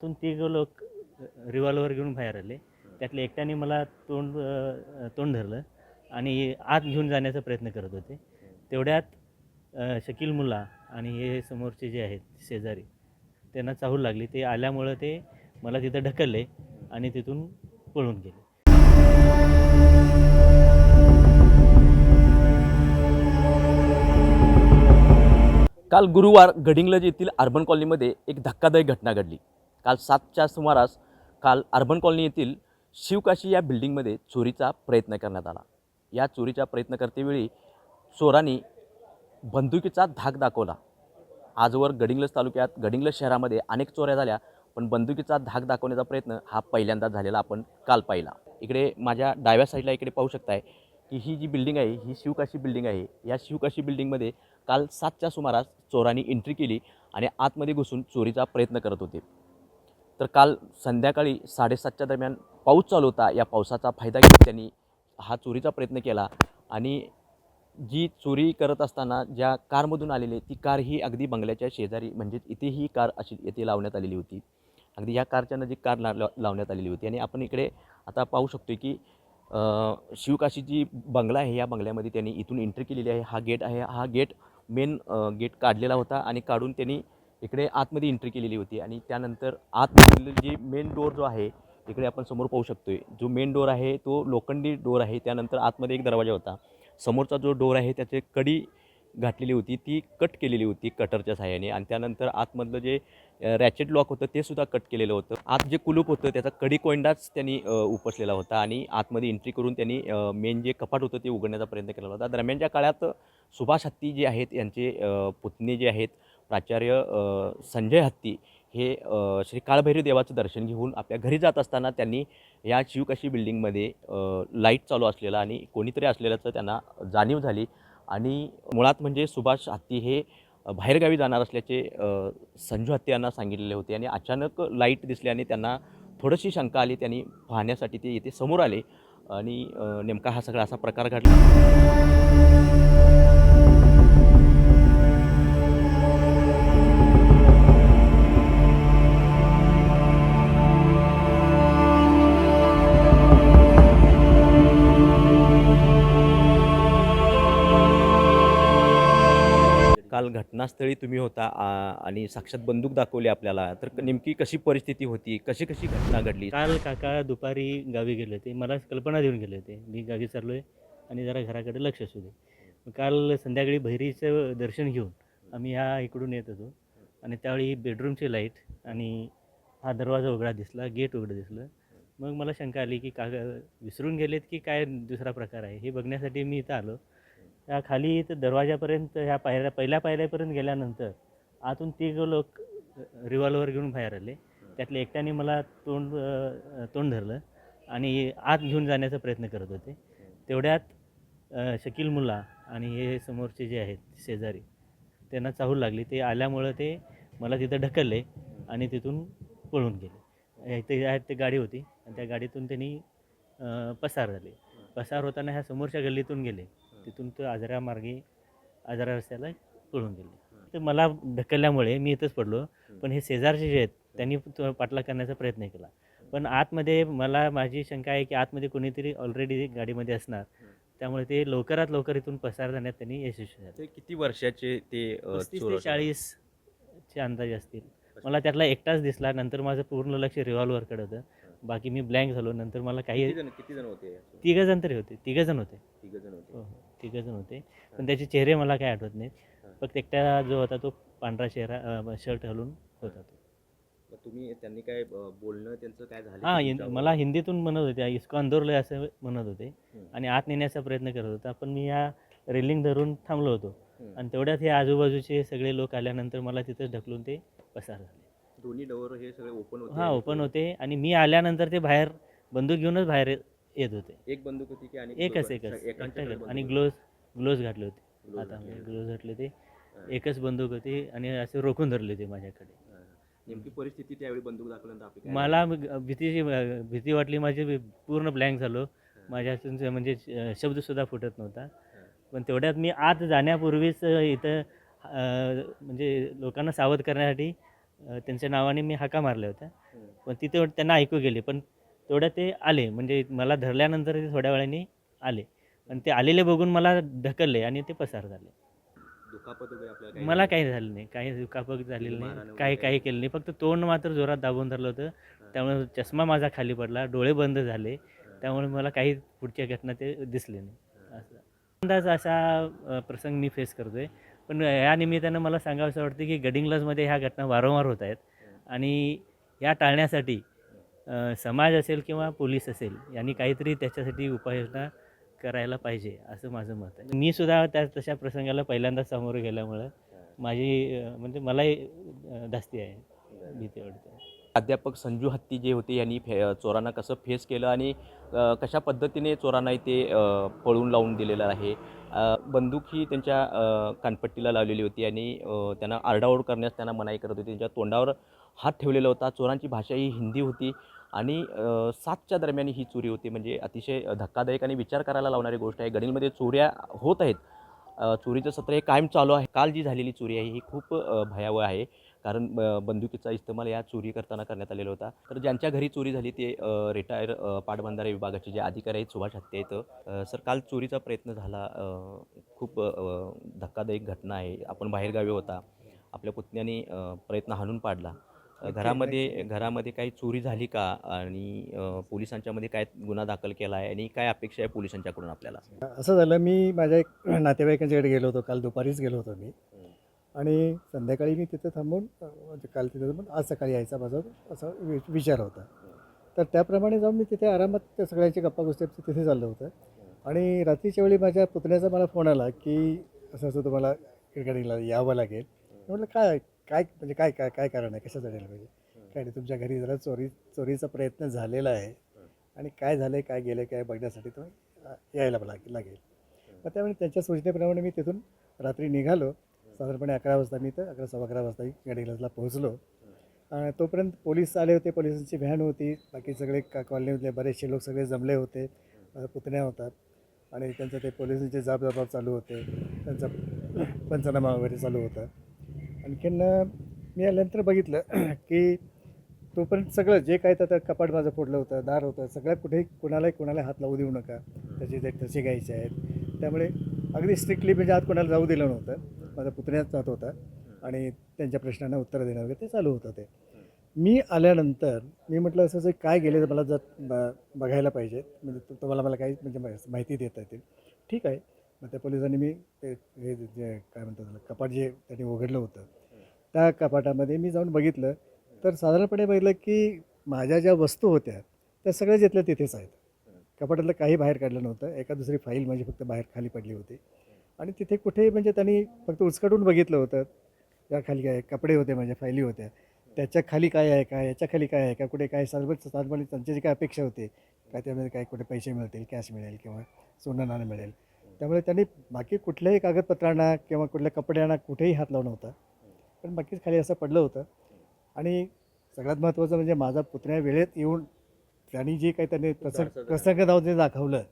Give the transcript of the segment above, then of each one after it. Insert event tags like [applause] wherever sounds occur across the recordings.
तिथून तिघ लोक रिव्हॉल्वर घेऊन बाहेर आले. त्यातल्या एकट्याने मला तोंड तोंड धरलं आणि आत घेऊन जाण्याचा प्रयत्न करत होते. तेवढ्यात शकील मुला आणि हे समोरचे जे आहेत शेजारी त्यांना चाहूल लागली. ते आल्यामुळं ते मला तिथं ढकलले आणि तिथून पळून गेले. काल गुरुवार गडिंग्लज येथील अर्बन कॉलनीमध्ये एक धक्कादायक घटना घडली. काल सातच्या सुमारास काल अर्बन कॉलनी येथील शिवकाशी या बिल्डिंगमध्ये चोरीचा प्रयत्न करण्यात आला. या चोरीचा प्रयत्न करतेवेळी चोरांनी बंदुकीचा धाक दाखवला. आजवर गडिंग्लज तालुक्यात गडिंग्लज शहरामध्ये अनेक चोऱ्या झाल्या पण बंदुकीचा धाक दाखवण्याचा प्रयत्न हा पहिल्यांदा झालेला आपण काल पाहिला. इकडे माझ्या डाव्या साईडला इकडे पाहू शकताय की ही जी बिल्डिंग आहे ही शिवकाशी बिल्डिंग आहे. या शिवकाशी बिल्डिंगमध्ये काल सातच्या सुमारास चोरांनी एंट्री केली आणि आतमध्ये घुसून चोरीचा प्रयत्न करत होते. तर काल संध्याकाळी साडेसातच्या दरम्यान पाऊस चालू होता. या पावसाचा फायदा घेत त्यांनी हा चोरीचा प्रयत्न केला आणि जी चोरी करत असताना ज्या कारमधून आलेली ती कार ही अगदी बंगल्याच्या शेजारी म्हणजेच इथे ही कार अशी येथे लावण्यात आलेली होती. अगदी या कारच्या नजीक कार ला लाव- लावण्यात आलेली होती. आणि आपण इकडे आता पाहू शकतो की शिवकाशी जी बंगला आहे. या बंगल्यामध्ये त्यांनी इथून एंट्री केलेली आहे. हा गेट आहे. हा गेट मेन गेट काढलेला होता आणि काढून त्यांनी इकडे आतमध्ये एंट्री केलेली होती आणि त्यानंतर आतमधील जे मेन डोअर जो आहे इकडे आपण समोर पाहू शकतो आहे जो मेन डोअर आहे तो लोखंडी डोअर आहे. त्यानंतर आतमध्ये एक दरवाजा होता. समोरचा जो डोअर आहे त्याचे कडी घातलेली होती. ती कट केलेली होती कटरच्या सहाय्याने आणि त्यानंतर आतमधलं जे रॅचेट लॉक होतं ते सुद्धा कट केलेलं होतं. आत जे कुलूप होतं त्याचा कडी कोंडाच त्यांनी उपसलेला होता आणि आतमध्ये एंट्री करून त्यांनी मेन जे कपाट होतं ते उघडण्याचा प्रयत्न केला होता. दरम्यानच्या काळात सुभाष हत्ती जे आहेत यांचे पुतणे जे आहेत प्राचार्य संजय हत्ती हे श्री काळभैरी देवाचं दर्शन घेऊन आपल्या घरी जात असताना त्यांनी या शिवकाशी बिल्डिंगमध्ये लाइट चालू असलेला आणि कोणीतरी असलेल्याचं त्यांना जाणीव झाली आणि मुळात म्हणजे सुभाष हत्ती हे बाहेरगावी जाणार असल्याचे संजू हत्ती यांना सांगितलेले होते आणि अचानक लाइट दिसल्याने त्यांना थोडीशी शंका आली त्यांनी पाहण्यासाठी ते येथे समोर आले आणि नेमका हा सगळा असा प्रकार घडला. घटनास्थळी तुम्ही होता आणि साक्षात बंदूक दाखवली आपल्याला. तर नेमकी कशी परिस्थिती होती? कशी कशी घटना घडली? काल काका दुपारी गावी गेले होते. मला कल्पना देऊन गेले होते. मी गावी चाललो आहे आणि जरा घराकडे लक्ष असू दे. काल संध्याकाळी भैरीचं दर्शन घेऊन आम्ही ह्या इकडून येत होतो. आणि त्यावेळी बेडरूमची लाइट आणि हा दरवाजा उघडा दिसला गेट उघडं दिसलं. मग मला शंका आली की काका विसरून गेलेत की काय दुसरा प्रकार आहे? हे बघण्यासाठी मी इथं आलो. त्या खाली इथं दरवाजापर्यंत ह्या पायऱ्या पहिल्या पायऱ्यापर्यंत गेल्यानंतर आतून तिघ लोक रिव्हॉल्वर घेऊन बाहेर आले. त्यातल्या एकट्याने मला तोंड तोंड धरलं आणि आत घेऊन जाण्याचा प्रयत्न करत होते. तेवढ्यात शकील मुला आणि हे समोरचे जे आहेत शेजारी त्यांना चाहूल लागली. ते आल्यामुळं ते मला तिथं ढकलले आणि तिथून पळून गेले. इथे आहेत ते गाडी होती आणि त्या गाडीतून त्यांनी पसार झाले. पसार होताना ह्या समोरच्या गल्लीतून गेले. तिथून तो आजरा मार्गे आजरा रस्त्याला पळून गेले. तर मला ढकलल्यामुळे मी इथंच पडलो. पण हे शेजारचे जे आहेत त्यांनी पाठलाग करण्याचा प्रयत्न केला. पण आतमध्ये मला माझी शंका आहे की आतमध्ये कोणीतरी ऑलरेडी गाडीमध्ये असणार. त्यामुळे ते लवकरात लवकर इथून पसार जाण्यात त्यांनी यशस्वी झाले. किती वर्षाचे ते पस्तीस होते? चाळीसचे अंदाजे असतील. मला त्यातला एकटाच दिसला. नंतर माझं पूर्ण लक्ष रिव्हॉल्वरकडे होतं. बाकी मी ब्लँक झालो. नंतर मला काही किती जण किती जण होते? तिघं जण तरी होते. तिघं जण होते. तिघ जण होते. हो हो तिघं जण होते. पण त्याचे चेहरे मला काय आठवत नाहीत. फक्त एकटा जो होता तो पांढरा चेहरा शर्ट घालून होता तो. तुम्ही त्यांनी काय बोलणं त्यांचं काय झालं? हां? मला हिंदीतून म्हणत होते. इसको अंदोरले असं म्हणत होते. आणि आत नेण्याचा प्रयत्न करत होता. पण मी या रेलिंग धरून थांबलो होतो. आणि तेवढ्यात हे आजूबाजूचे सगळे लोक आल्यानंतर मला तिथं ढकलून ते पसार झाले. दोन्ही डोर हे सगळे ओपन होते? हां ओपन होते. आणि मी आल्यानंतर ते बाहेर बंदूक घेऊनच बाहेर येत होते. एक बंदूक होती की आणि एकच एकच आणि होती? ग्लोव्ज ग्लोव्ज घातले होते. आता. ग्लोव्ज घातले ते हां. एकच बंदूक होती आणि असे रोखून धरले होते माझ्याकडे. नेमकी परिस्थिती त्यावेळी बंदूक दाखवल्यानंतर मला भीतीची भीती वाटली. माझी पूर्ण ब्लँक झालो. माझ्या म्हणजे शब्दसुद्धा फुटत नव्हता. पण तेवढ्यात मी आत जाण्यापूर्वीच इथं म्हणजे लोकांना सावध करण्यासाठी त्यांच्या नावाने मी हाका मारल्या होत्या. पण तिथे त्यांना ऐकू गेले. पण तेवढ्या ते आले. म्हणजे मला धरल्यानंतर ते थोड्या वेळाने आले. पण ते आलेले बघून मला ढकलले आणि ते पसार झाले. दुखापत वगैरे आपल्याला मला काही झालं नाही. काही दुखापत झालेलं नाही. काही काही? केलं नाही. फक्त तोंड मात्र जोरात दाबून धरलं होतं. त्यामुळे चष्मा माझा खाली पडला. डोळे बंद झाले. त्यामुळे मला काही पुढच्या घटना ते दिसले नाही. असं. अंदाज असा प्रसंग मी फेस करतोय. पण या निमित्तानं मला सांगावं वाटतं की गडिंग्लजमध्ये ह्या घटना वारंवार होत आहेत. आणि या टाळण्यासाठी समाज असेल किंवा पोलीस असेल यांनी काहीतरी त्याच्यासाठी उपाययोजना करायला पाहिजे असं माझं मत आहे. मी सुद्धा त्या तशा प्रसंगाला पहिल्यांदा सामोरं गेल्यामुळं माझी म्हणजे मलाही धास्ती आहे भीती वाटते. अध्यापक संजू हत्ती जे होते यांनी फे चोरांना कसं फेस केलं आणि कशा पद्धतीने चोरांना इथे पळून लावून दिलेलं आहे? बंदूक ही त्यांच्या कानपट्टीला लावलेली होती आणि त्यांना आरडाओरड करण्यास त्यांना मनाई करत होती. त्यांच्या तोंडावर हात ठेवलेला होता. चोरांची भाषा ही हिंदी होती. आणि सातच्या दरम्यान ही चोरी होती. म्हणजे अतिशय धक्कादायक आणि विचार करायला लावणारी गोष्ट आहे. गणीमध्ये चोऱ्या होत आहेत. चोरीचं सत्र हे कायम चालू आहे. काल जी झालेली चोरी आहे ही खूप भयावह आहे. कारण बंदुकीचा इस्तेमाल या चोरी करताना करण्यात आलेला होता. तर ज्यांच्या घरी चोरी झाली ते रिटायर पाटबंधारे विभागाचे जे अधिकारी आहेत सुभाष हत्ते आहेत. सर काल चोरीचा प्रयत्न झाला. खूप धक्कादायक घटना आहे. आपण बाहेरगावी होता. आपल्या पुतण्याने प्रयत्न हाणून पाडला. घरामध्ये घरामध्ये काही चोरी झाली का? आणि पोलिसांच्यामध्ये काय गुन्हा दाखल केला आहे? आणि काय अपेक्षा आहे पोलिसांच्याकडून आपल्याला? असं झालं मी माझ्या एक नातेवाईकांच्याकडे गेलो होतो. काल दुपारीच गेलो होतो मी. आणि संध्याकाळी मी तिथं थांबून म्हणजे काल तिथं थांबून आज सकाळी यायचा माझा असा विचार होता. तर त्याप्रमाणे जाऊन मी तिथे आरामात त्या सगळ्यांची गप्पा गोष्टी तिथे चाललं होतं. आणि रात्रीच्या वेळी माझ्या पुतण्याचा मला फोन आला की असं असं तुम्हाला क्रिकेटिंगला यावं लागेल. म्हटलं काय काय म्हणजे काय काय काय कारण आहे? कशासाठी यायला पाहिजे? काय नाही तुमच्या घरी जरा चोरी चोरीचा प्रयत्न झालेला आहे. आणि काय झालं आहे काय गेलं काय बघण्यासाठी तुम्ही यायला लाग लागेल. मग त्यामुळे त्यांच्या सूचनेप्रमाणे मी तिथून रात्री निघालो. साधारणपणे अकरा वाजता मी तर अकरा सव्वा अकरा वाजता गडिंग्लजला पोहोचलो. तोपर्यंत पोलीस आले होते पोलिसांची व्हॅन होती. बाकी सगळे का कॉलनीमधले बरेचसे लोक सगळे जमले होते. पुतण्या होतात. आणि त्यांचं ते पोलिसांचे जाब जबाब चालू होते. त्यांचा पंचनामा वगैरे चालू होता. आणखीन मी आल्यानंतर बघितलं [clears throat] की तोपर्यंत सगळं जे काय तर कपाट माझं फोडलं होतं दार होतं सगळ्या कुठेही कुणालाही कुणाला हात लावू देऊ नका. त्याचे ते ठसे घ्यायचे आहेत. त्यामुळे अगदी स्ट्रिक्टली म्हणजे आत कोणाला जाऊ दिलं नव्हतं. माझा पुतण्यात जात होता आणि त्यांच्या प्रश्नांना उत्तर देणं वगैरे ते चालू होतं ते मी आल्यानंतर मी म्हटलं असं जे काय गेले तर मला जर ब बघायला पाहिजे. म्हणजे तुम्हाला मला काही म्हणजे मा- माहिती देता येतील. ठीक आहे. मग त्या पोलिसांनी मी ते हे जे काय म्हणतात त्याला कपाट जे त्यांनी उघडलं होतं त्या कपाटामध्ये मी जाऊन बघितलं. तर साधारणपणे बघितलं की माझ्या ज्या वस्तू होत्या त्या सगळ्या जिथल्या तिथेच आहेत. कपाटातलं काही बाहेर काढलं नव्हतं. एका दुसरी फाईल माझी फक्त बाहेर खाली पडली होती. आणि तिथे कुठे म्हणजे त्यांनी फक्त उचकटून बघितलं होतं. या खाली काय कपडे होते माझ्या फायली होत्या. त्याच्याखाली काय आहे का? याच्या खाली काय आहे का? कुठे काय सर्वच साधारणपणे त्यांची जी काय अपेक्षा होती काय त्यामध्ये काय कुठे पैसे मिळतील कॅश मिळेल किंवा सोनं नाणं मिळेल. त्यामुळे त्यांनी बाकी कुठल्याही कागदपत्रांना किंवा कुठल्या कपड्यांना कुठेही हात लावला नव्हता. पण बाकीच खाली असं पडलं होतं. आणि सगळ्यात महत्त्वाचं म्हणजे माझा पुतण्या वेळेत येऊन त्यांनी जे काही त्यांनी प्रसंग प्रसंग दाव जे दाखवलं.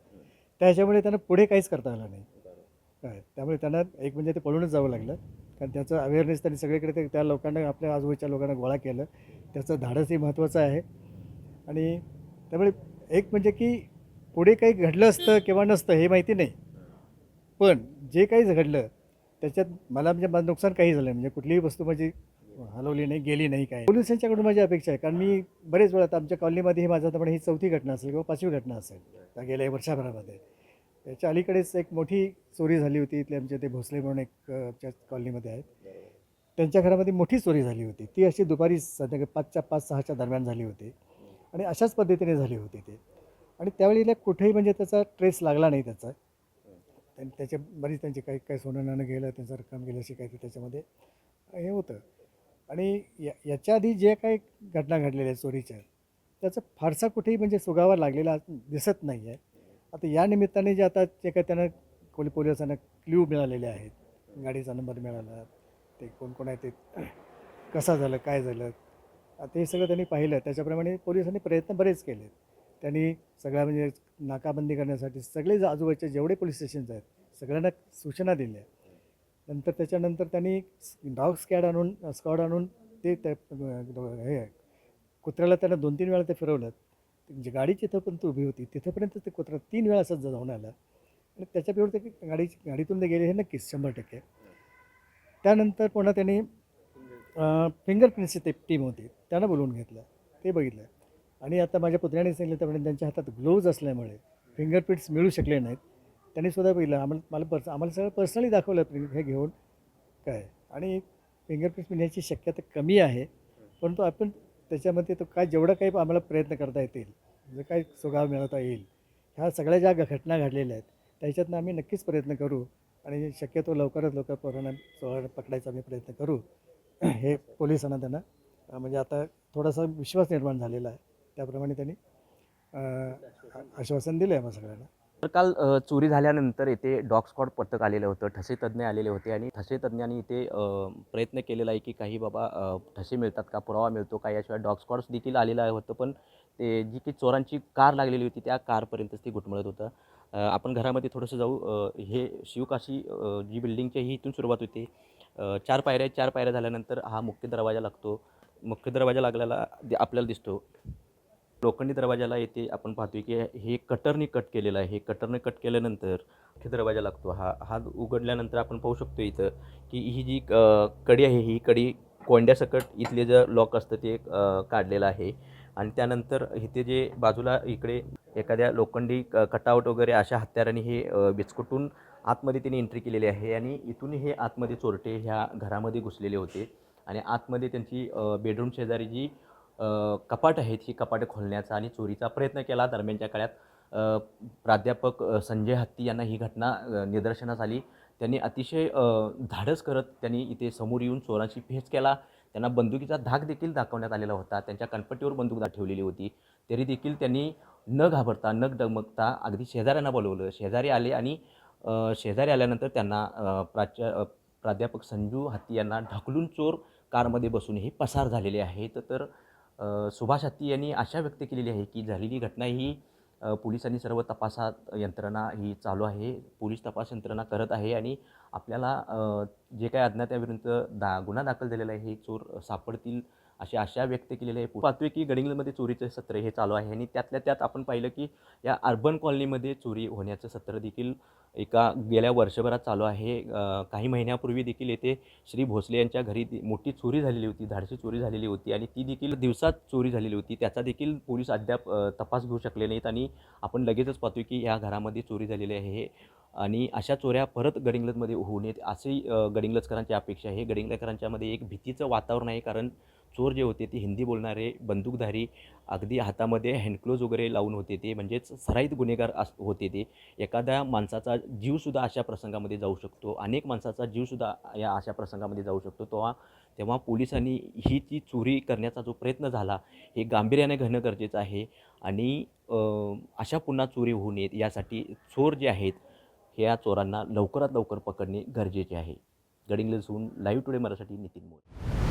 त्याच्यामुळे त्यांना पुढे काहीच करता आलं नाही. काय? त्यामुळे त्यांना एक म्हणजे ते पळूनच जावं लागलं. कारण त्याचं अवेअरनेस त्यांनी सगळीकडे ते त्या लोकांना आपल्या आजूबाजूच्या लोकांना गोळा केलं. त्याचं धाडसही महत्त्वाचं आहे. आणि त्यामुळे एक म्हणजे की पुढे काही घडलं असतं किंवा नसतं हे माहिती नाही. पण जे काही घडलं त्याच्यात मला म्हणजे माझं नुकसान काही झालं म्हणजे कुठलीही वस्तू माझी हलवली नाही गेली नाही काय पोलिसांच्याकडून माझी अपेक्षा आहे. कारण मी बरेच वेळा आता आमच्या कॉलनीमध्ये ही माझं आता ही चौथी घटना असेल किंवा पाचवी घटना असेल त्या गेल्या वर्षभरामध्ये. त्याच्या अलीकडेच एक मोठी चोरी झाली होती. इथले आमचे ते भोसले म्हणून एक आमच्या कॉलनीमध्ये आहेत. त्यांच्या घरामध्ये मोठी चोरी झाली होती. ती अशी दुपारी संध्याकाळी पाचच्या पाच सहाच्या दरम्यान झाली होती. आणि अशाच पद्धतीने झाली होती ती. आणि त्यावेळेला कुठेही म्हणजे त्याचा ट्रेस लागला नाही त्याचा. त्यां त्याच्या बरीच त्यांचे काही काही सोनं नाणं गेलं त्यांचं रक्कम गेलं अशी काही त्याच्यामध्ये हे होतं. आणि या याच्या आधी जे काही घटना घडलेल्या आहेत चोरीच्या त्याचं फारसा कुठेही म्हणजे सुगावा लागलेला दिसत नाही आहे आता या निमित्ताने जे आता जे काही त्यांना कोणी पोलिसांना क्ल्यू मिळालेले आहेत गाडीचा नंबर मिळाला ते कोण कोण आहे ते कसा झालं काय झालं ते सगळं त्यांनी पाहिलं त्याच्याप्रमाणे पोलिसांनी प्रयत्न बरेच केले त्यांनी सगळ्या म्हणजे नाकाबंदी करण्यासाठी सगळे आजूबाजूचे जेवढे पोलीस स्टेशन्स आहेत सगळ्यांना सूचना दिल्या. नंतर त्याच्यानंतर त्यांनी डॉग स्कॅड आणून स्कॉड आणून ते त्या हे कुत्र्याला त्यांना दोन तीन वेळा ते फिरवलं. जी गाडी जिथंपर्यंत उभी होती तिथंपर्यंत ते कुत्रा तीन वेळा असं जाऊन आला. आणि त्याच्याबरोबर ते गाडी गाडीतून ते गेले हे नक्कीच शंभर टक्के. त्यानंतर पुन्हा त्यांनी फिंगरप्रिंटची ते टीम होती त्यांना बोलवून घेतलं. ते बघितलं. आणि आता माझ्या पुतण्याने सांगितलं त्यामुळे त्यांच्या हातात ग्लोव्ज असल्यामुळे फिंगरप्रिंट्स मिळू शकले नाहीत. त्यांनी सुद्धा पहिलं आम्हाला मला पर्स आम्हाला सगळं पर्सनली दाखवलं हे घेऊन काय. आणि फिंगरप्रिंट्स मिळण्याची शक्यता कमी आहे परंतु आपण त्याच्यामध्ये तो काय जेवढा काही आम्हाला प्रयत्न करता येतील जे काय सुगाव मिळवता येईल ह्या सगळ्या ज्या घटना घडलेल्या आहेत त्याच्यातनं आम्ही नक्कीच प्रयत्न करू आणि शक्यतो लवकरात लवकर पोरांना चोरांना पकडायचा आम्ही प्रयत्न करू. हे पोलिसांना त्यांना म्हणजे आता थोडासा विश्वास निर्माण झालेला आहे. त्याप्रमाणे त्यांनी आश्वासन दिलं आहे मग सगळ्यांना. तर काल चोरी झाल्यानंतर इथे डॉग स्कॉट पथक आलेलं होतं ठसे तज्ज्ञ आलेले होते आणि ठसे तज्ज्ञांनी इथे प्रयत्न केलेला आहे की काही बाबा ठसे मिळतात का पुरावा मिळतो का याशिवाय डॉग स्क्वॉड्स देखील आलेलं होतं पण ते जी की चोरांची कार लागलेली होती त्या कारपर्यंतच ती घुटमळत होतं. आपण घरामध्ये थोडंसं जाऊ हे शिवकाशी जी बिल्डिंगची ही इथून सुरुवात होते. चार पायऱ्या चार पायऱ्या झाल्यानंतर हा मुख्य दरवाजा लागतो. मुख्य दरवाजा लागलेला आपल्याला दिसतो. लोखंडी दरवाजाला येथे आपण पाहतोय की हे कटरने कट केलेलं आहे. हे कटरने कट केल्यानंतर मुख्य दरवाजा लागतो. हा हा उघडल्यानंतर आपण पाहू शकतो इथं की ही जी कडी आहे ही कडी कोंड्यासकट इथले जे लॉक असतं ते काढलेलं आहे. आणि त्यानंतर इथे जे बाजूला इकडे एखाद्या लोखंडी क कटावट वगैरे अशा हत्याराने हे बिचकुटून आतमध्ये त्यांनी एंट्री केलेली आहे आणि इथून हे आतमध्ये चोरटे ह्या घरामध्ये घुसलेले होते. आणि आतमध्ये त्यांची बेडरूम शेजारी जी कपाट आहेत ही कपाट खोलण्याचा आणि चोरीचा प्रयत्न केला. दरम्यानच्या काळात प्राध्यापक संजय हत्ती यांना ही घटना निदर्शनास आली. त्यांनी अतिशय धाडस करत त्यांनी इथे समोर येऊन चोरांशी फेस केला. त्यांना बंदुकीचा धाक देखील दाखवण्यात आलेला होता. त्यांच्या कणपट्टीवर बंदूक ठेवलेली होती. तरी देखील त्यांनी न घाबरता न डगमगता अगदी शेजाऱ्यांना बोलवलं. शेजारी आले आणि शेजारी आल्यानंतर त्यांना प्राच्य प्राच्या प्राध्यापक संजू हत्ती यांना ढकलून चोर कारमध्ये बसून हे पसार झालेले आहेत. तर तर सुभाष हत्ती यांनी आशा व्यक्त केलेली आहे की झालेली घटना ही पोलिसांनी सर्व तपासात यंत्रणा ही चालू आहे पोलीस तपास यंत्रणा करत आहे आणि आपल्याला जे काही अज्ञाताविरुद्ध दा गुन्हा दाखल झालेला आहे हे चोर सापडतील अशी आशा व्यक्त केलेली आहे पाहतोय की गडिंगलमध्ये चोरीचं सत्र हे चालू आहे आणि त्यातल्या त्यात आपण पाहिलं की या अर्बन कॉलनीमध्ये चोरी होण्याचं सत्र देखील एका गेल्या वर्षभरात चालू आहे. काही महिन्यापूर्वी देखील येथे श्री भोसले यांच्या घरी मोठी चोरी झालेली होती धाडशी चोरी झालेली होती आणि ती देखील दिवसात चोरी झालेली होती. त्याचा देखील पोलीस अद्याप तपास घेऊ शकले नाहीत आणि आपण लगेचच पाहतोय की या घरामध्ये चोरी झालेली आहे आणि अशा चोऱ्या परत गडिंगलजमध्ये होऊ नयेत अशी गडिंगलजकरांची अपेक्षा आहे. गडिंग्लजकरांच्यामध्ये एक भीतीचं वातावरण आहे कारण चोर जे होते ते हिंदी बोलणारे बंदूकधारी अगदी हातामध्ये हँडक्लोज वगैरे लावून होते ते म्हणजेच सराईत गुन्हेगार अस होते ते. एखाद्या माणसाचा जीवसुद्धा अशा प्रसंगामध्ये जाऊ शकतो. अनेक माणसाचा जीवसुद्धा या अशा प्रसंगामध्ये जाऊ शकतो. तेव्हा तेव्हा पोलिसांनी ही जी चोरी करण्याचा जो प्रयत्न झाला हे गांभीर्याने घेणं गरजेचं आहे. आणि अशा पुन्हा चोरी होऊ नयेत. यासाठी चोर जे आहेत ह्या चोरांना लवकरात लवकर पकडणे गरजेचे आहे. गडिंग्लजहून लाईव्ह टुडे मराठी नितीन मोरे.